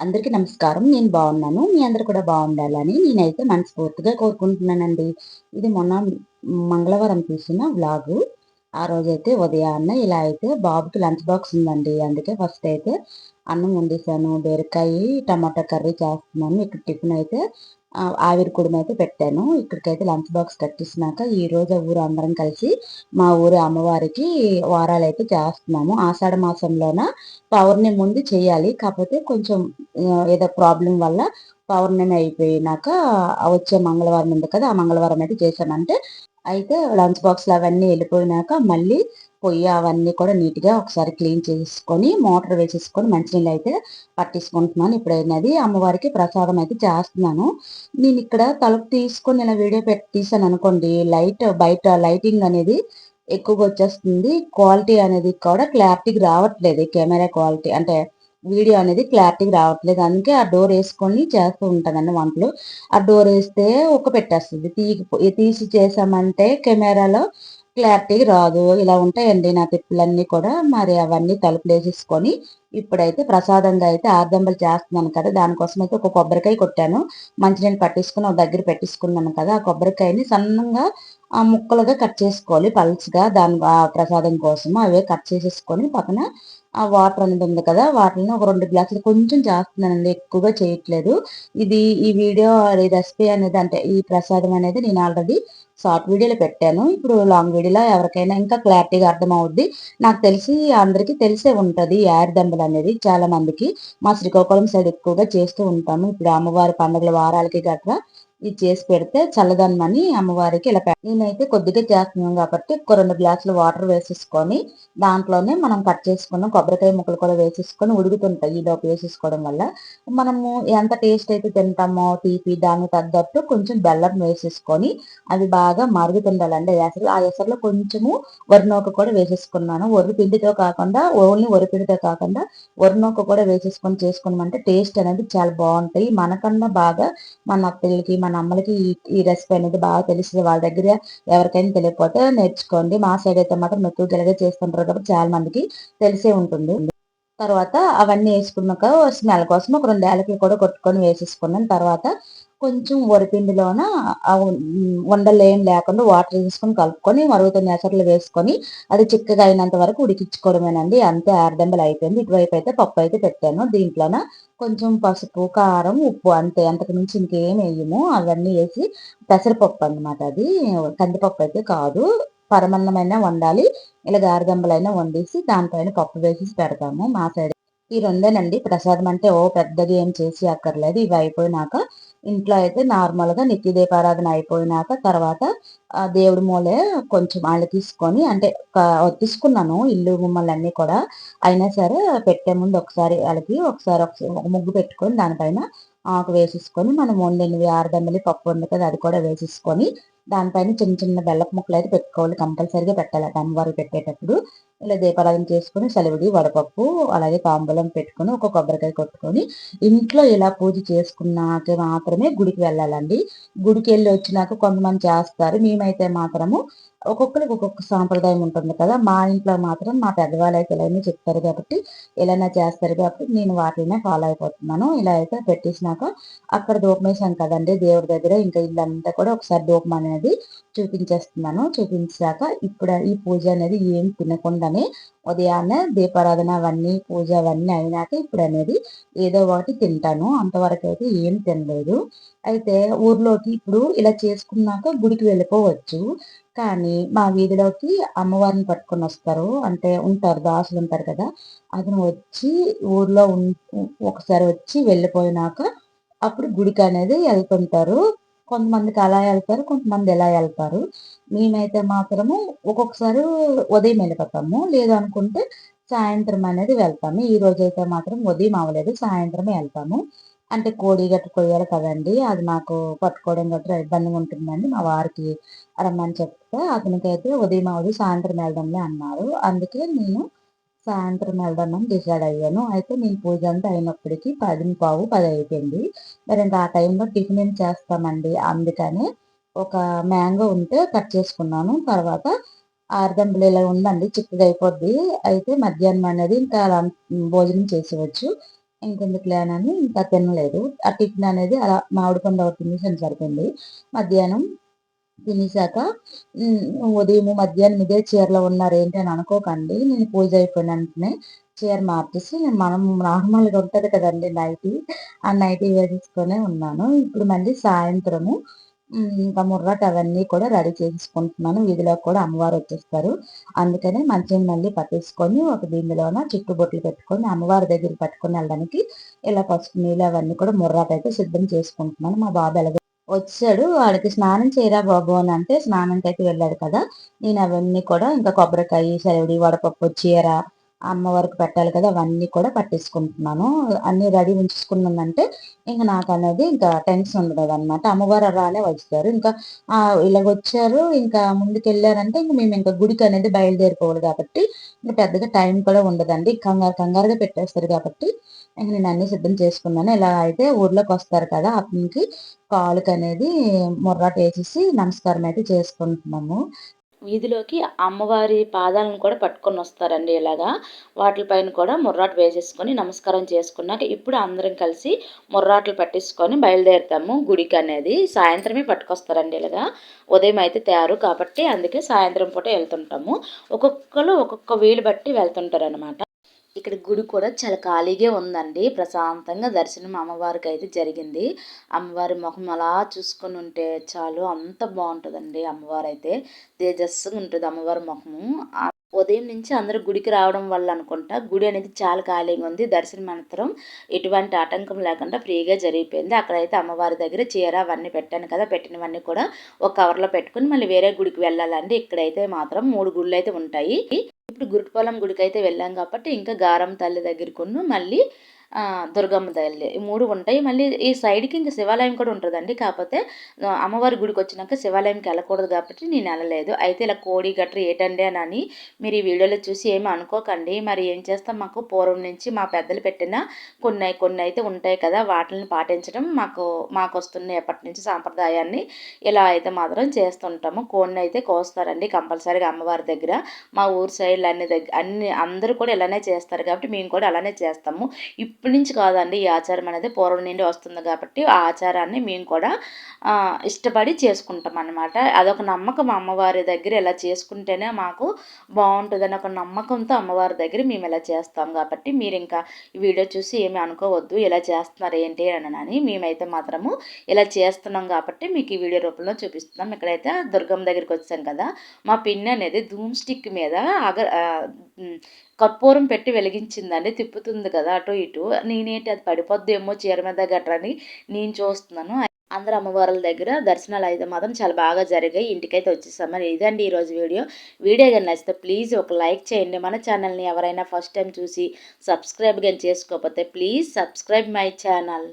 అందరికీ నమస్కారం. నేను బాగున్నాను. మీ అందరు కూడా బాగుండాలని నేనైతే మనస్ఫూర్తిగా కోరుకుంటున్నానండి. ఇది మొన్న మంగళవారం తీసిన వ్లాగు. ఆ రోజైతే ఉదయాన్న ఇలా అయితే బాబుకి లంచ్ బాక్స్ ఉందండి. అందుకే ఫస్ట్ అయితే అన్నం వండేసాను. బీరకాయ టమాటా కర్రీ చేస్తున్నాను. ఇక్కడ టిఫిన్ అయితే ఆవిరి కుడుమ అయితే పెట్టాను. ఇక్కడికైతే లంచ్ బాక్స్ కట్టిస్తున్నాక ఈ రోజు ఊరు అందరం కలిసి మా ఊరి అమ్మవారికి వారాలు అయితే చేస్తున్నాము. ఆషాఢ మాసంలోన పౌర్ణమి ముందు చేయాలి. కాకపోతే కొంచెం ఏదో ప్రాబ్లం వల్ల పౌర్ణమి అయిపోయినాక వచ్చే మంగళవారం ఉంది కదా ఆ మంగళవారం అయితే చేశామంటే అయితే లంచ్ బాక్స్లు అవన్నీ వెళ్ళిపోయినాక మళ్ళీ పొయ్యి అవన్నీ కూడా నీట్గా ఒకసారి క్లీన్ చేసుకొని మోటార్ వేసేసుకొని మంచినీళ్ళు అయితే పట్టించుకుంటున్నాను. ఇప్పుడైనది అమ్మవారికి ప్రసాదం అయితే చేస్తున్నాను. నేను ఇక్కడ తలుపు తీసుకొని ఇలా వీడియో పెట్టి తీసాను అనుకోండి లైట్ బయట లైటింగ్ అనేది ఎక్కువగా వచ్చేస్తుంది. క్వాలిటీ అనేది కూడా క్లారిటీకి రావట్లేదు కెమెరా క్వాలిటీ అంటే వీడియో అనేది క్లారిటీగా రావట్లేదు. అందుకే ఆ డోర్ వేసుకొని చేస్తూ ఉంటానండి వంటలు. ఆ డోర్ వేస్తే ఒక పెట్టేస్తుంది. తీగి తీసి చేసామంటే కెమెరాలో క్లారిటీ రాదు. ఇలా ఉంటాయండి నా తిప్పులన్నీ కూడా. మరి అవన్నీ తలుపులు వేసేసుకొని ఇప్పుడైతే ప్రసాదంగా అయితే ఆర్దంబలు చేస్తున్నాను కదా. దానికోసం అయితే ఒక కొబ్బరికాయ కొట్టాను. మంచినీళ్ళు పట్టించుకుని ఒక దగ్గర పెట్టించుకున్నాను కదా. ఆ కొబ్బరికాయని సన్నంగా ఆ ముక్కలుగా కట్ చేసుకోవాలి. పల్స్గా దాని ప్రసాదం కోసం అవే కట్ చేసేసుకొని పక్కన ఆ వాటర్ అనేది ఉంది కదా. వాటిని ఒక రెండు గ్లాసులు కొంచెం చేస్తున్నానండి. ఎక్కువగా చేయట్లేదు. ఇది ఈ వీడియో రెసిపీ అనేది అంటే ఈ ప్రసాదం అనేది నేను ఆల్రెడీ షార్ట్ వీడియోలో పెట్టాను. ఇప్పుడు లాంగ్ వీడియోలో ఎవరికైనా ఇంకా క్లారిటీగా అర్థమవుద్ది. నాకు తెలిసి అందరికీ తెలిసే ఉంటుంది దండలు అనేది చాలా మందికి. మా శ్రీకాకుళం సైడ్ ఎక్కువగా చేస్తూ ఉంటాము. ఇప్పుడు అమ్మవారి పండుగల వారాలకి గట్రా ఇది చేసి పెడితే చల్లదనమని అమ్మవారికి ఇలా నేనైతే కొద్దిగా చేస్తున్నాం కాబట్టి ఒక రెండు గ్లాసులు వాటర్ వేసేసుకొని దాంట్లోనే మనం కట్ చేసుకున్న కొబ్బరికాయ ముక్కలు కూడా వేసేసుకొని ఉడుకుతుంటాయి. ఈ లోపు వేసేసుకోవడం వల్ల మనము ఎంత టేస్ట్ అయితే తింటామో తీపి దానికి తగ్గట్టు కొంచెం బెల్లం వేసేసుకొని అవి బాగా బాగా మరుగుతుండాలండి. ఎసరు ఆ ఎసరులో కొంచెము వరినోక కూడా వేసేసుకున్నాను. వరి పిండితో కాకుండా ఓన్లీ వరి పిండితో కాకుండా వరినోక కూడా వేసేసుకొని చేసుకున్నామంటే టేస్ట్ అనేది చాలా బాగుంటాయి. మనకన్నా బాగా మన అత్తలకి మన అమ్మలకి ఈ రెసిపీ అనేది బాగా తెలుస్తుంది వాళ్ళ దగ్గర ఎవరికైనా తెలియకపోతే నేర్చుకోండి. మా సైడ్ అయితే మాత్రం ఎక్కువ గెలగా చేస్తుంటారు కాబట్టి చాలా మందికి తెలిసే ఉంటుంది. తర్వాత అవన్నీ వేసుకున్నాక స్మెల్ కోసం ఒక రెండు యాలకులు కూడా కొట్టుకొని వేసేసుకున్నాను. తర్వాత కొంచెం వరిపిండిలోన ఉండలేం లేకుండా వాటర్ తీసుకొని కలుపుకొని మరుగుతున్న ఎసర్లు వేసుకొని అది చిక్కగా అయినంత వరకు ఉడికించుకోవడమేనండి. అంతే ఆరుదండలు అయిపోయింది. ఇటువైపు అయితే పప్పు అయితే పెట్టాను. దీంట్లోన కొంచెం పసుపు కారం ఉప్పు అంతే. అంతకు మించి ఇంకేం వేయము. అవన్నీ వేసి పెసరపప్పు అనమాట అది. కందిపప్పు అయితే కాదు. పరమన్నమైన వండాలి. ఇలా గారదంబలైనా వండేసి దానిపైన పప్పు వేసి పెడతాము. మా సైడ్ ఈ రెండేనండి. ప్రసాదం అంటే ఓ పెద్దది ఏం చేసి అక్కర్లేదు. ఇవి అయిపోయినాక ఇంట్లో అయితే నార్మల్గా నిత్య దీపారాధన అయిపోయినాక తర్వాత దేవుడి మూలే కొంచెం వాళ్ళు తీసుకొని అంటే తీసుకున్నాను ఇల్లు గుమ్మలన్నీ కూడా. అయినా సరే పెట్టే ముందు ఒకసారి వాళ్ళకి ఒకసారి ఒక ముగ్గు పెట్టుకొని దానిపైన ఆకు వేసేసుకొని మనం వండినవి ఆరుదమ్మలి పప్పు ఉంది కదా అది కూడా వేసేసుకొని దానిపైన చిన్న చిన్న బెల్లపు ముక్కలు అయితే పెట్టుకోవాలి కంపల్సరీగా పెట్టాలి అమ్మవారు పెట్టేటప్పుడు. ఇలా దీపారాధన చేసుకుని సెలవిడి వడపప్పు అలాగే తాంబూలం పెట్టుకుని ఒక కొబ్బరికాయ కొట్టుకొని ఇంట్లో ఇలా పూజ చేసుకున్నాక మాత్రమే గుడికి వెళ్ళాలండి. గుడికి వెళ్ళి వచ్చినాక కొంతమంది చేస్తారు. మేమైతే మాత్రము ఒక్కొక్కరికి ఒక్కొక్క సాంప్రదాయం ఉంటుంది కదా. మా ఇంట్లో మాత్రం మా పెద్దవాళ్ళు అయితే ఇలా చెప్తారు కాబట్టి ఇలా చేస్తారు కాబట్టి నేను వాటినే ఫాలో అయిపోతున్నాను. ఇలా అయితే పెట్టేసినాక అక్కడ దూపమేశాం కదండి. దేవుడి దగ్గర ఇంకా ఇల్లంతా కూడా ఒకసారి దూపం అనేది చూపించేస్తున్నాను. చూపించాక ఇప్పుడు ఈ పూజ అనేది ఏం తినకుండా తినకుండానే ఉదయాన్నే దీపారాధన అవన్నీ పూజ అవన్నీ అయినాక ఇప్పుడు అనేది ఏదో ఒకటి తింటాను. అంతవరకు అయితే ఏం తినలేదు. అయితే ఊర్లోకి ఇప్పుడు ఇలా చేసుకున్నాక గుడికి వెళ్ళిపోవచ్చు. కానీ మా వీధిలోకి అమ్మవారిని పట్టుకొని వస్తారు. అంటే ఉంటారు దాసులు ఉంటారు కదా. అతను వచ్చి ఊర్లో ఒకసారి వచ్చి వెళ్ళిపోయినాక అప్పుడు గుడికి అనేది వెళ్తుంటారు. కొంతమందికి అలా వెళ్తారు కొంతమంది ఎలా వెళ్తారు. మేమైతే మాత్రము ఒక్కొక్కసారి ఉదయం వెళ్ళిపోతాము. లేదనుకుంటే సాయంత్రం అనేది వెళ్తాము. ఈ రోజు అయితే మాత్రం ఉదయం అవ్వలేదు సాయంత్రమే వెళ్తాము. అంటే కోడి గట్టు కొయ్యాలి కదండి అది నాకు పట్టుకోవడం గట్రా ఇబ్బందిగా ఉంటుందండి. మా వారికి రమ్మని చెప్తే అతనికి అయితే ఉదయం అవది సాయంత్రం వెళ్దాంలే అన్నారు. అందుకే నేను సాయంత్రం వెళ్దామని డిసైడ్ అయ్యాను. అయితే నేను పూజ అంతా అయినప్పటికీ పది పావు పది అయిపోయింది. మరి ఇంకా ఆ టైంలో టిఫిన్ ఏం చేస్తామండి? అందుకని ఒక మ్యాంగో ఉంటే కట్ చేసుకున్నాను. తర్వాత ఆరుదండలు ఇలా ఉందండి చిక్కగా అయిపోద్ది అయితే మధ్యాహ్నం అనేది ఇంకా అలా భోజనం చేసేవచ్చు ఇంకెందుకులే అని ఇంకా తినలేదు. ఆ టిఫిన్ అనేది అలా మామిడి పండు ఒకటి తినేసాను సరిపోయింది. మధ్యాహ్నం తినేసాక ఉదయం మధ్యాహ్నం ఇదే చీరలో ఉన్నారు ఏంటి అని అనుకోకండి. నేను పూజ అయిపోయిన వెంటనే చీర మార్చేసి మనం నార్మల్గా ఉంటుంది కదండి నైటీ ఆ నైటీ వేసుకొనే ఉన్నాను. ఇప్పుడు మళ్ళీ సాయంత్రము ఇంకా ముర్రాట్ అవన్నీ కూడా రెడీ చేసుకుంటున్నాను వీధిలో కూడా అమ్మవారు వచ్చేస్తారు. అందుకనే మంచిగా మళ్ళీ పట్టేసుకొని ఒక బిందెలోన చుట్టుబొట్లు పెట్టుకొని అమ్మవారి దగ్గర పట్టుకొని వెళ్ళడానికి ఇలా పసుపు నీళ్ళు అవన్నీ కూడా ముర్రాట అయితే సిద్ధం చేసుకుంటున్నాను. మా బాబు ఎలాగో వచ్చాడు. వాడికి స్నానం చేయరా బాబు అని అంటే స్నానంకి అయితే వెళ్ళాడు కదా. నేను అవన్నీ కూడా ఇంకా కొబ్బరికాయ సెలవుడి వడపప్పు చీర అమ్మవారికి పెట్టాలి కదా అవన్నీ కూడా పట్టించుకుంటున్నాను అన్ని రెడీ ఉంచుకున్నానంటే ఇంకా నాకు అనేది ఇంకా టెన్షన్ ఉండదు అనమాట అమ్మవారు రానే వచ్చారు ఇంకా ఇలాగ వచ్చారు. ఇంకా ముందుకు వెళ్ళారంటే ఇంక మేము ఇంకా గుడికి అనేది బయలుదేరిపోవాలి కాబట్టి ఇంకా పెద్దగా టైం కూడా ఉండదండి. కంగారు కంగారుగా పెట్టేస్తారు కాబట్టి ఇంక నేను అన్ని సిద్ధం చేసుకున్నాను. ఇలా అయితే ఊర్లోకి వస్తారు కదా అతనికి కాలుకి అనేది ముర్రాట వేసేసి నమస్కారం అయితే చేసుకుంటున్నాము. వీధిలోకి అమ్మవారి పాదాలను కూడా పట్టుకొని వస్తారండి ఇలాగా. వాటిపైన కూడా ముర్రాటు వేసేసుకొని నమస్కారం చేసుకున్నాక ఇప్పుడు అందరం కలిసి ముర్రాట్లు పట్టించుకొని బయలుదేరుతాము గుడికి అనేది. సాయంత్రమే పట్టుకొస్తారండి ఇలాగా. ఉదయం అయితే తయారు కాబట్టి అందుకే సాయంత్రం పూట వెళ్తుంటాము. ఒక్కొక్కరు ఒక్కొక్క వీలు బట్టి వెళ్తుంటారు అనమాట ఇక్కడ గుడి కూడా చాలా ఖాళీగా ఉందండి. ప్రశాంతంగా దర్శనం అమ్మవారికి అయితే జరిగింది. అమ్మవారి ముఖం అలా చూసుకొని ఉంటే చాలు అంత బాగుంటుందండి అమ్మవారు అయితే తేజస్సుగా ఉంటుంది అమ్మవారి ముఖము ఉదయం నుంచి అందరూ గుడికి రావడం వల్ల అనుకుంటా గుడి అనేది చాలా ఖాళీగా ఉంది. దర్శనం అనంతరం ఎటువంటి ఆటంకం లేకుండా ఫ్రీగా జరిగిపోయింది. అక్కడైతే అమ్మవారి దగ్గర చీర అవన్నీ పెట్టాను కదా పెట్టినవన్నీ కూడా ఒక కవర్లో పెట్టుకుని మళ్ళీ వేరే గుడికి వెళ్ళాలండి. ఇక్కడైతే మాత్రం మూడు గుళ్ళు అయితే ఉంటాయి. ఇప్పుడు గురుటుపాలెం గుడికి అయితే వెళ్ళాం కాబట్టి ఇంకా గారం తల్లి దగ్గరికి మళ్ళీ దుర్గమ్మ తల్లి. ఈ మూడు ఉంటాయి. మళ్ళీ ఈ సైడ్కి ఇంకా శివాలయం కూడా ఉంటుందండి. కాకపోతే అమ్మవారి గుడికి వచ్చినాక శివాలయంకి వెళ్ళకూడదు కాబట్టి నేను వెళ్ళలేదు. అయితే ఇలా కోడి గట్ర ఏటండి అని మీరు ఈ వీడియోలో చూసి ఏమి అనుకోకండి. మరి ఏం చేస్తాం? మాకు పూర్వం నుంచి మా పెద్దలు పెట్టిన కొన్ని కొన్ని అయితే ఉంటాయి కదా వాటిని పాటించడం మాకు మాకు వస్తున్న ఎప్పటి నుంచి సాంప్రదాయాన్ని ఇలా అయితే మాత్రం చేస్తుంటాము. కోడిని అయితే కోస్తారండి కంపల్సరీగా అమ్మవారి దగ్గర. మా ఊరు సైడ్లు అన్ని దగ్గర అన్ని అందరూ కూడా ఇలానే చేస్తారు కాబట్టి మేము కూడా అలానే చేస్తాము. ఇప్పటి నుంచి కాదండి ఈ ఆచారం అనేది పూర్వం నుండి వస్తుంది కాబట్టి ఆ ఆచారాన్ని మేము కూడా ఇష్టపడి చేసుకుంటాం అనమాట అదొక నమ్మకం అమ్మవారి దగ్గర ఇలా చేసుకుంటేనే మాకు బాగుంటుందని ఒక నమ్మకంతో అమ్మవారి దగ్గర మేము ఇలా చేస్తాం కాబట్టి మీరు ఇంకా ఈ వీడియో చూసి ఏమి అనుకోవద్దు ఇలా చేస్తున్నారు ఏంటి అని మేమైతే మాత్రము ఇలా చేస్తున్నాం కాబట్టి మీకు ఈ వీడియో రూపంలో చూపిస్తున్నాం. ఇక్కడైతే దుర్గం దగ్గరికి వచ్చాం కదా మా పిన్ అనేది ధూమ్ స్టిక్ మీద అగ కర్పూరం పెట్టి వెలిగించిందండి తిప్పుతుంది కదా అటు ఇటు. నేనేంటి అది పడిపోద్దేమో చీర మీద గట్రని నేను చూస్తున్నాను. అందరు అమ్మవారుల దగ్గర దర్శనాలు అయితే మాత్రం చాలా బాగా జరిగాయి. ఇంటికైతే వచ్చేసాం. మరి ఇదండి ఈరోజు వీడియో. వీడియో కానీ నచ్చితే ప్లీజ్ ఒక లైక్ చేయండి. మన ఛానల్ని ఎవరైనా ఫస్ట్ టైం చూసి సబ్స్క్రైబ్ కానీ చేసుకోకపోతే ప్లీజ్ సబ్స్క్రైబ్ మై ఛానల్.